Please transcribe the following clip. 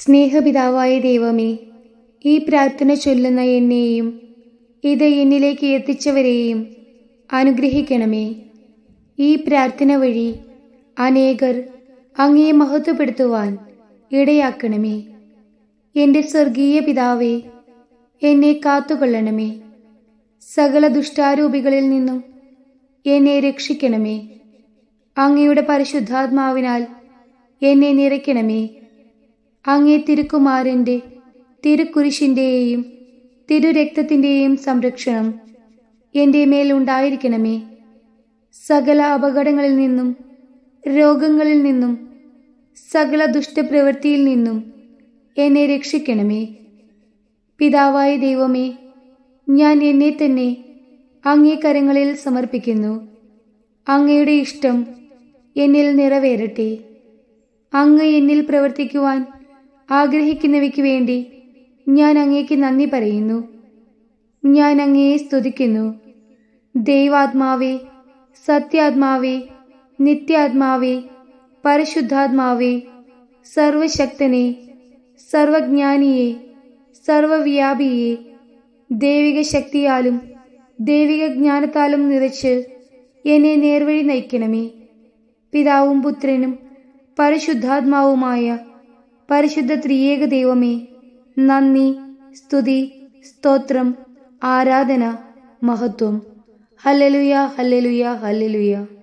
സ്നേഹപിതാവായ ദൈവമേ ഈ പ്രാർത്ഥന ചൊല്ലുന്ന എന്നെയും ഇത് എന്നിലേക്ക് എത്തിച്ചവരെയും അനുഗ്രഹിക്കണമേ. ഈ പ്രാർത്ഥന വഴി അനേകർ അങ്ങയെ മഹത്വപ്പെടുത്തുവാൻ ഇടയാക്കണമേ. എന്റെ സ്വർഗീയ പിതാവേ എന്നെ കാത്തുകൊള്ളണമേ. സകല ദുഷ്ടാരൂപികളിൽ നിന്നും എന്നെ രക്ഷിക്കണമേ. അങ്ങയുടെ പരിശുദ്ധാത്മാവിനാൽ എന്നെ നിറയ്ക്കണമേ. അങ്ങേ തിരുക്കുമാരന്റെ തിരുക്കുരിശിന്റെയും തിരുരക്തത്തിന്റെയും സംരക്ഷണം എന്റെ മേൽ ഉണ്ടായിരിക്കണമേ. സകല അപകടങ്ങളിൽ നിന്നും രോഗങ്ങളിൽ നിന്നും സകല ദുഷ്ടപ്രവൃത്തിയിൽ നിന്നും എന്നെ രക്ഷിക്കണമേ. പിതാവായ ദൈവമേ ഞാൻ എന്നെ തന്നെ അങ്ങേ കരങ്ങളിൽ സമർപ്പിക്കുന്നു. അങ്ങയുടെ ഇഷ്ടം എന്നിൽ നിറവേറട്ടെ. അങ്ങ് എന്നിൽ പ്രവർത്തിക്കുവാൻ ആഗ്രഹിക്കുന്നവയ്ക്ക് വേണ്ടി ഞാൻ അങ്ങേക്ക് നന്ദി പറയുന്നു. ഞാൻ അങ്ങയെ സ്തുതിക്കുന്നു. ദൈവാത്മാവേ സത്യാത്മാവേ നിത്യാത്മാവേ പരിശുദ്ധാത്മാവേ സർവശക്തനെ സർവജ്ഞാനിയെ സർവവ്യാപിയെ ദൈവിക ശക്തിയാലും ദൈവിക ജ്ഞാനത്താലും നിറച്ച് എന്നെ നേർവഴി നയിക്കണമേ. പിതാവും പുത്രനും പരിശുദ്ധാത്മാവുമായ പരിശുദ്ധ ത്രിയേക ദൈവമേ നന്ദി സ്തുതി സ്തോത്രം ആരാധന മഹത്വം. ഹല്ലലുയ ഹല്ലലുയ ഹല്ലലുയ.